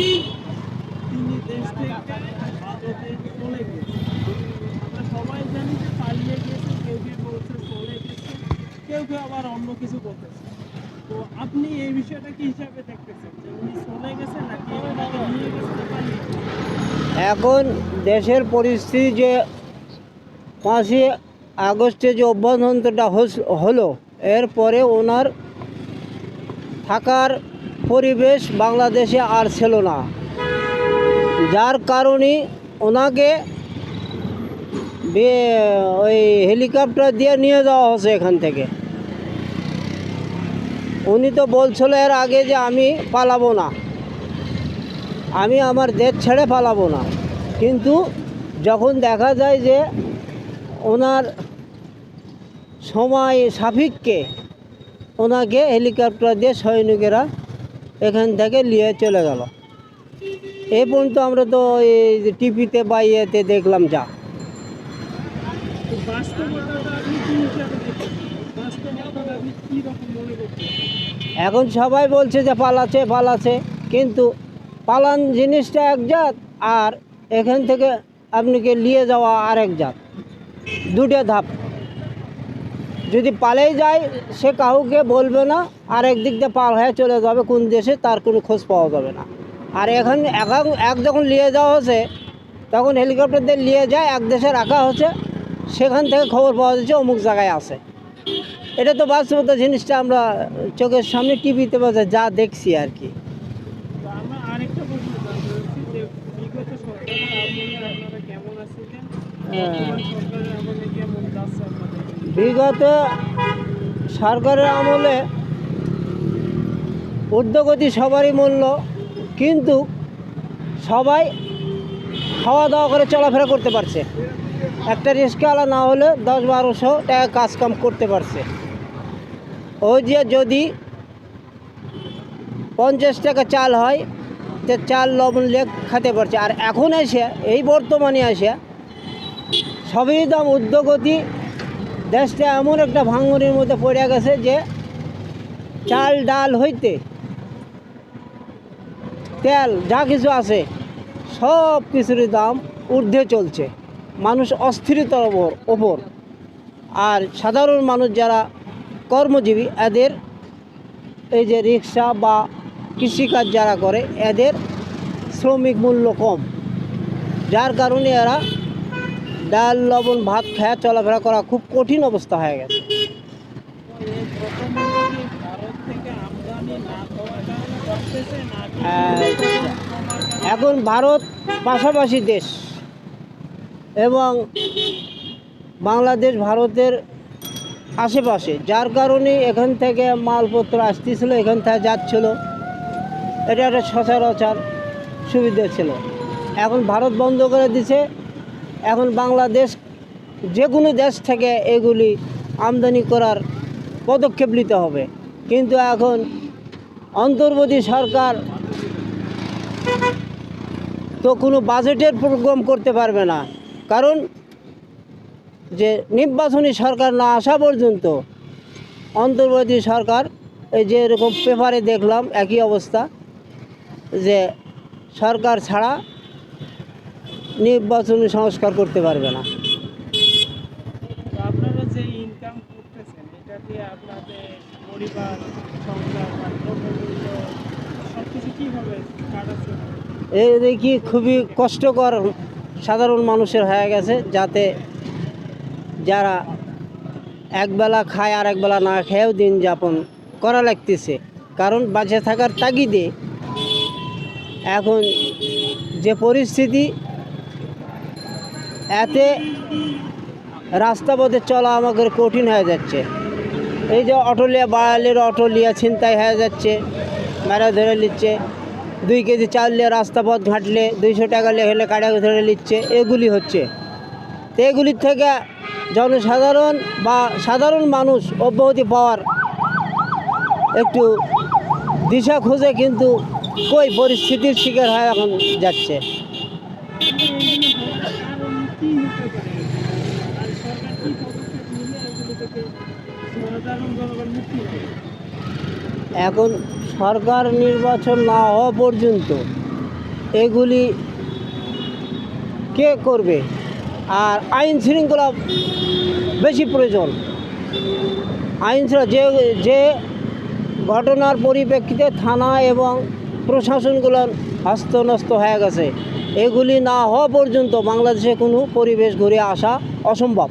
তিনি দেশ থেকে ভারতে চলে গেছে সবাই জানি যে পালিয়ে গেছে কেউ কেউ বলছে চলে গেছে কেউ কেউ আবার অন্য কিছু বলতেছে। তো আপনি এই বিষয়টা কি হিসাবে দেখতেছেন? যে উনি চলে গেছে নাকি নিয়ে গেছে? এখন দেশের পরিস্থিতি যে পাঁচই আগস্টে যে অভ্যন্তরটা হলো, এরপরে ওনার থাকার পরিবেশ বাংলাদেশে আর ছিল না। যার কারণে ওনাকে ওই হেলিকপ্টার দিয়ে নিয়ে যাওয়া হচ্ছে এখান থেকে। উনি তো বলছিল এর আগে যে আমি পালাবো না। আমি আমার দেশ ছেড়ে পালাবো না। কিন্তু যখন দেখা যায় যে ওনার সময় সাপেক্ষে ওনাকে হেলিকপ্টার দিয়ে সৈনিকেরা এখান থেকে নিয়ে চলে গেল। এই পর্যন্ত আমরা তো এই টিভিতে বা ইয়েতে দেখলাম যা। এখন সবাই বলছে যে পালাচ্ছে পালাচ্ছে। কিন্তু পালান জিনিসটা এক জাত আর এখান থেকে আপনাকে নিয়ে যাওয়া আরেক জাত। দুটো ধাপ। যদি পালেই যায় সে কাউকে বলবে না আর একদিক দিয়ে পার হয়ে চলে যাবে কোন দেশে তার কোনো খোঁজ পাওয়া যাবে না। আর এখন এক এক যখন নিয়ে যাওয়া হচ্ছে তখন হেলিকপ্টার দিয়ে নিয়ে যায় এক দেশে রাখা হচ্ছে সেখান থেকে খবর পাওয়া যাচ্ছে অমুক জায়গায় আছে। এটা তো বাস্তবতা জিনিসটা আমরা চোখের সামনে টিভিতে বা যা দেখছি আর কি। হ্যাঁ। বিগত সরকারের আমলে উদ্যোগতি সবারই মূল্য, কিন্তু সবাই খাওয়া দাওয়া করে চলাফেরা করতে পারছে। একটা রিক্সাওয়ালা না হলে দশ বারোশো টাকা কাজ কাম করতে পারছে। ওই যে যদি পঞ্চাশ টাকা চাল হয়, তো চাল লবণ লেগ খেতে পারছে। আর এখন এসে, এই বর্তমানে এসে, সবই দাম ঊর্ধ্বগতি দেশটা এমন একটা ভাঙনের মধ্যে পড়ে গেছে যে চাল, ডাল হইতে তেল যা কিছু আছে, সব কিছুরই দাম ঊর্ধ্বে চলছে। মানুষ অস্থিরতার ওপর ওপর। আর সাধারণ মানুষ যারা কর্মজীবী, এদের এই যে রিক্সা বা কৃষিকাজ যারা করে, এদের শ্রমিক মূল্য কম। যার কারণে এরা ডাল, লবণ, ভাত খায়া চলাফেরা করা খুব কঠিন অবস্থা হয়ে গেছে? এখন ভারত পাশাপাশি দেশ এবং বাংলাদেশ ভারতের আশেপাশে, যার কারণে এখান থেকে মালপত্র আসতেছিল, এখান থেকে যাচ্ছিল। এটা একটা সচরাচর সুবিধা ছিল। এখন ভারত বন্ধ করে দিছে। এখন বাংলাদেশ যে কোনো দেশ থেকে এগুলি আমদানি করার পদক্ষেপ নিতে হবে। কিন্তু এখন অন্তর্বর্তী সরকার তো কোনো বাজেটের প্রোগ্রাম করতে পারবে না। কারণ যে নির্বাচনী সরকার না আসা পর্যন্ত অন্তর্বর্তী সরকার এই যে এরকম পেপারে দেখলাম একই অবস্থা যে সরকার ছাড়া নির্বাচনী সংস্কার করতে পারবে না। এই দেখি খুবই কষ্টকর সাধারণ মানুষের হয়ে গেছে যাতে যারা একবেলা খায় আর একবেলা না খেয়েও দিন যাপন করা লাগতেছে। কারণ বাঁচে থাকার তাগিদে এখন যে পরিস্থিতি এতে রাস্তাপথে চলা আমাদের কঠিন হয়ে যাচ্ছে। এই যে অটোলিয়া বাড়ালির অটোলিয়া ছিনতাই হয়ে যাচ্ছে, মেরা ধরে নিচ্ছে। দুই কেজি চাল নিয়ে রাস্তাপথ ঘাঁটলে দুইশো টাকা লেখলে কাটা ধরে নিচ্ছে। এগুলি হচ্ছে। তো এগুলির থেকে জনসাধারণ বা সাধারণ মানুষ অব্যাহতি পাওয়ার একটু দিশা খুঁজে কিন্তু কই পরিস্থিতির শিকার হয়ে এখন যাচ্ছে। এখন সরকার নির্বাচন না হওয়া পর্যন্ত এগুলি কে করবে? আর আইন শৃঙ্খলা বেশি প্রয়োজন। আইন যে যে ঘটনার পরিপ্রেক্ষিতে থানা এবং প্রশাসনগুলো হস্তনস্ত হয়ে গেছে। এগুলি না হওয়া পর্যন্ত বাংলাদেশে কোনো পরিবেশ ঘুরে আসা অসম্ভব।